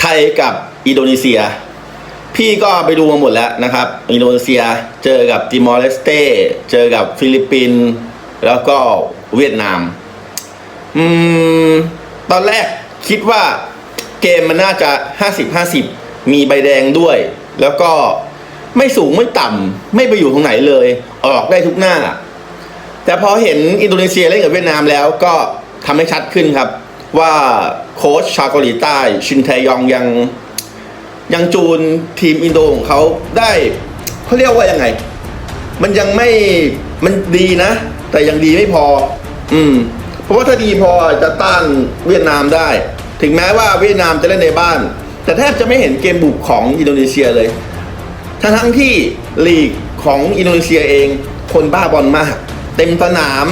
ไทยกับอินโดนีเซีย พี่ก็ไปดูมาหมดแล้วนะครับ อินโดนีเซียเจอกับติมอร์เลสเตเจอกับฟิลิปปินส์แล้วก็เวียดนาม อืม ตอนแรกคิดว่าเกมมันน่าจะ 50-50 มีใบแดงด้วย แล้วก็ไม่สูงไม่ต่ำไม่ไปอยู่ตรงไหนเลย ออกได้ทุกหน้า แต่พอเห็นอินโดนีเซียเล่นกับเวียดนามแล้วก็ทำให้ชัดขึ้นครับ ว่าโค้ชชาวเกาหลีใต้ชินแทยองยังยังจูนทีมอินโดของเขาได้เขาเรียกว่ายังไง มันยังไม่มันดีนะ แต่ยังดีไม่พอ อืม เพราะว่าถ้าดีพอจะต้านเวียดนามได้ ถึงแม้ว่าเวียดนามจะเล่นในบ้าน แต่แทบจะไม่เห็นเกมบุกของอินโดนีเซียเลย ทั้งทั้งที่ลีกของอินโดนีเซียเอง คนบ้าบอลมาก เต็มสนาม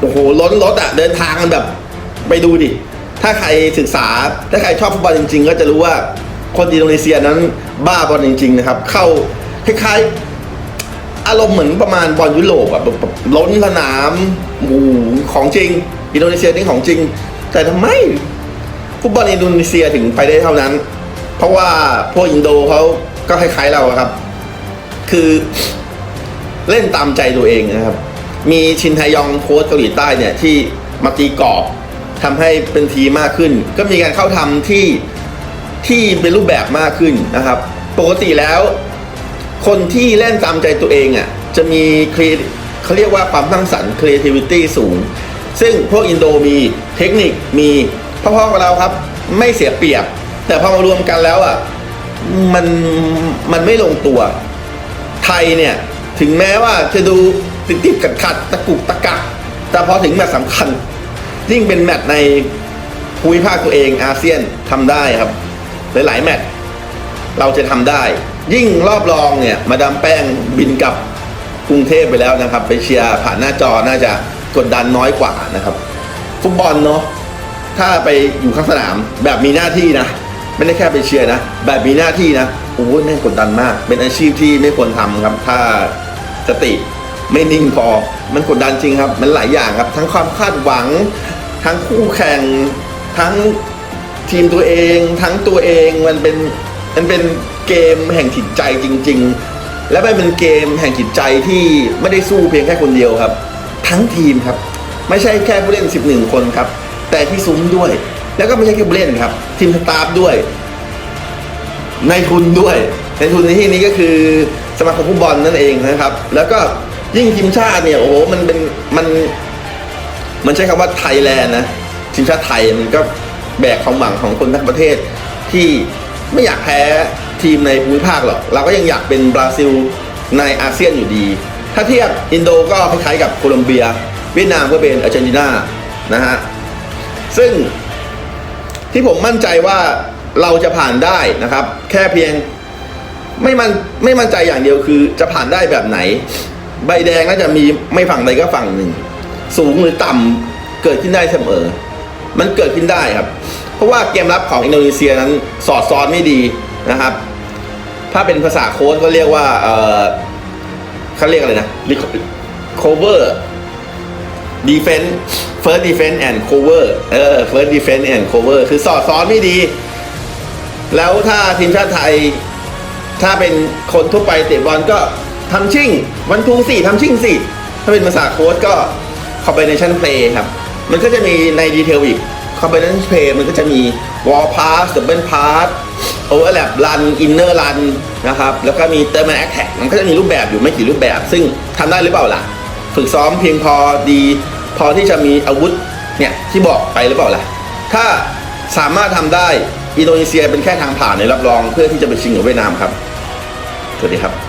โอ้โหล้นรถอะเดินทางกันแบบ ไปดูดิ ถ้าใครศึกษา ถ้าใครชอบฟุตบอลจริง ๆ ก็จะรู้ว่าคนอินโดนีเซียนั้นบ้าบอลจริง ๆ นะครับ เข้าคล้ายๆ อารมณ์เหมือนประมาณบอลยุโรปอะแบบล้นสนามโอ้โหของจริง อินโดนีเซียนี่ของจริง แต่ทำไมฟุตบอลอินโดนีเซียถึงไปได้เท่านั้น เพราะว่าพวกอินโดเขาก็คล้ายๆเราครับ คือเล่นตามใจตัวเองนะครับ มีชินไทยองโค้ชเกาหลีใต้เนี่ยที่มาตีกรอบ ทำให้เป็นทีมากขึ้น ก็มีการเข้าทำที่ที่เป็นรูปแบบมากขึ้นนะครับ ปกติแล้ว คนที่เล่นตามใจตัวเองอะจะมี creat- เขาเรียกว่าความสร้งสรรค์ creativity สูง ซึ่งพวกอินโดมีเทคนิคมีพ่อๆกับเราครับ ไม่เสียเปรียบ แต่พอมารวมกันแล้วอะมันมันไม่ลงตัว ไทยเนี่ย ถึงแม้ว่าจะดูติดติดขัดขัดตะกุกตะกักแต่พอถึงแมตสำคัญ ยิ่งเป็นแมตช์ในภูมิภาคตัวเองอาเซียนทำได้ครับ หลายๆแมตช์เราจะทำได้ ยิ่งรอบรองเนี่ย มาดามแป้งบินกลับกรุงเทพไปแล้วนะครับ ไปเชียร์ผ่านหน้าจอน่าจะกดดันน้อยกว่านะครับ ฟุตบอลเนาะถ้าไปอยู่ข้างสนามแบบมีหน้าที่นะ ไม่ได้แค่ไปเชียร์นะ แบบมีหน้าที่นะโอ้ยแม่งกดดันมาก เป็นอาชีพที่ไม่ควรทำครับ ถ้าสติไม่นิ่งพอมันกดดันจริงครับ มันหลายอย่างครับ ทั้งความคาดหวัง ทั้งคู่แข่ง ทั้งทีมตัวเอง ทั้งตัวเองมันเป็นมันเป็นเกมแห่งจิตใจจริง ๆ และมันเป็นเกมแห่งจิตใจที่ไม่ได้สู้เพียงแค่คนเดียวครับ ทั้งทีมครับ ไม่ใช่แค่ผู้เล่น 11 คนครับ แต่ที่ซุ้มด้วย แล้วก็ไม่ใช่แค่ผู้เล่นครับ ทีมสตาฟด้วย ในทุนด้วย ในทุนในที่นี้ก็คือสมาคมฟุตบอลนั่นเองนะครับ แล้วก็ยิ่งทีมชาติเนี่ยโอ้โหมันเป็นมัน มันใช้คำว่าไทยแลนด์นะทีมชาติไทยมันก็แบกความหวังของคนทั้งประเทศ ที่ไม่อยากแพ้ทีมในภูมิภาคหรอกเราก็ยังอยากเป็นบราซิลในอาเซียนอยู่ดี ถ้าเทียบอินโดก็คล้ายๆกับโคลอมเบีย เวียดนามก็เป็นอาร์เจนตินานะฮะซึ่งที่ผมมั่นใจว่าเราจะผ่านได้นะครับ แค่เพียงไม่มันไม่มั่นใจอย่างเดียวคือจะผ่านได้แบบไหน ใบแดงน่าจะมีไม่ฝั่งใดก็ฝั่งหนึ่ง สูงหรือต่ำเกิดขึ้นได้เสมอ มันเกิดขึ้นได้ครับ เพราะว่าเกมรับของอินโดนีเซียนั้นสอดซ้อนไม่ดีนะครับ ถ้าเป็นภาษาโค้ชก็เรียกว่าเออเขาเรียกอะไรนะ cover defense first defense and cover เออ first defense and cover คือสอดซ้อนไม่ดี แล้วถ้าทีมชาติไทย ถ้าเป็นคนทั่วไปเตะบอลก็ทำชิ่ง วันทูสี่ทำชิ่งสี่ ถ้าเป็นภาษาโค้ชก็ combination play ครับ มันก็จะมีในดีเทลอีก combination play มันก็จะมี wall pass double pass overlap run inner run นะครับ แล้วก็มี term and attack มันก็จะมีรูปแบบอยู่ไม่กี่รูปแบบ ซึ่งทำได้หรือเปล่าล่ะ ฝึกซ้อมเพียงพอดี พอที่จะมีอาวุธเนี่ยที่บอกไปหรือเปล่าล่ะ ถ้าสามารถทำได้อินโดนีเซียเป็นแค่ทางผ่านในรับรองเพื่อที่จะไปชิงกับเวียดนามครับ สวัสดีครับ